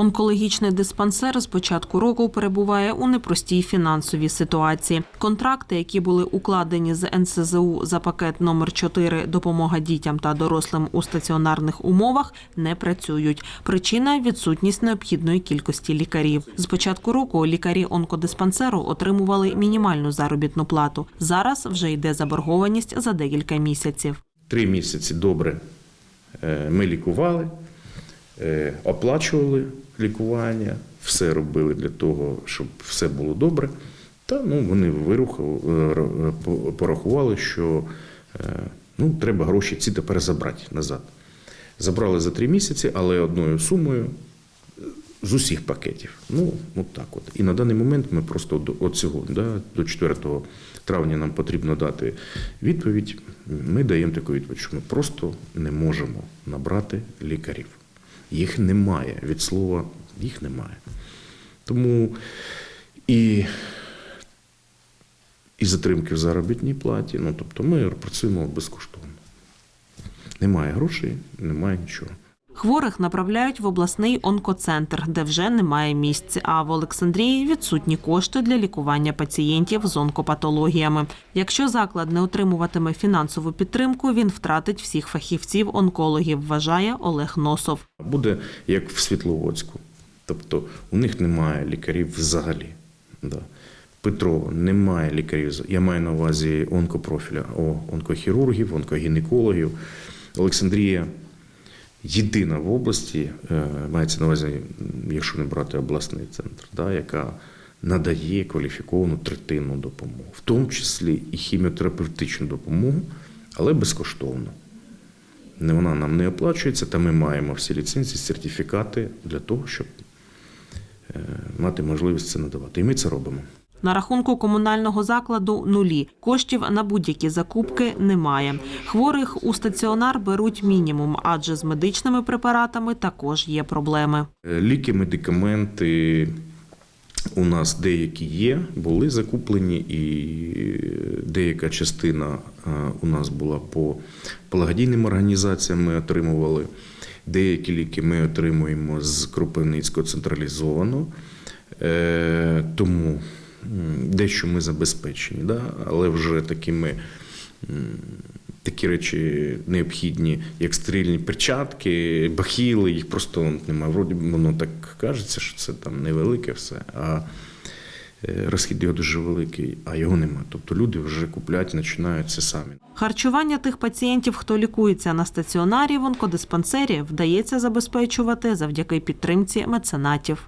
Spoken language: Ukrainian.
Онкологічний диспансер з початку року перебуває у непростій фінансовій ситуації. Контракти, які були укладені з НСЗУ за пакет номер 4 допомога дітям та дорослим у стаціонарних умовах, не працюють. Причина відсутність необхідної кількості лікарів. З початку року лікарі онкодиспансеру отримували мінімальну заробітну плату. Зараз вже йде заборгованість за декілька місяців. Три місяці добре е, ми лікували, оплачували лікування, все робили для того, щоб все було добре. Та ну, вони вирухали, е, по- порахували, що е, ну, треба гроші ці тепер забрати назад. Забрали за три місяці, але одною сумою е, з усіх пакетів. Ну, от так от. І на даний момент ми просто до цього, да, до 4 травня нам потрібно дати відповідь. Ми даємо таку відповідь, що ми просто не можемо набрати лікарів. Їх немає. Від слова їх немає. Тому і, і затримки в заробітній платі. Ну, тобто ми працюємо безкоштовно. Немає грошей, немає нічого. Хворих направляють в обласний онкоцентр, де вже немає місць. А в Олександрії відсутні кошти для лікування пацієнтів з онкопатологіями. Якщо заклад не отримуватиме фінансову підтримку, він втратить всіх фахівців онкологів, вважає Олег Носов. Буде як в Світловодську. Тобто у них немає лікарів взагалі. Да. Петрова немає лікарів. Я маю на увазі онкопрофіля, о, онкохірургів, онкогінекологів. Олександрія єдина в області, е, мається на увазі, якщо не брати обласний центр, да, яка надає кваліфіковану третинну допомогу, в тому числі і хіміотерапевтичну допомогу, але безкоштовно. Вона нам не оплачується, та ми маємо всі ліцензії, сертифікати для того, щоб е, мати можливість це надавати. І ми це робимо. На рахунку комунального закладу нулі. Коштів на будь-які закупки немає. Хворих у стаціонар беруть мінімум, адже з медичними препаратами також є проблеми. Е, Ліки, медикаменти у нас деякі є, були закуплені, і деяка частина е, у нас була по благодійним організаціям. Ми отримували. Деякі ліки ми отримуємо з Кропивницького централізовано, Е, тому дещо ми забезпечені, да? але вже такими такі речі необхідні, як стерильні перчатки, бахіли, їх просто немає. Вроді воно так кажеться, що це там невелике все, а е, розхід його дуже великий, а його немає. Тобто люди вже купляти починають це самі. Харчування тих пацієнтів, хто лікується на стаціонарі в онкодиспансері, вдається забезпечувати завдяки підтримці меценатів.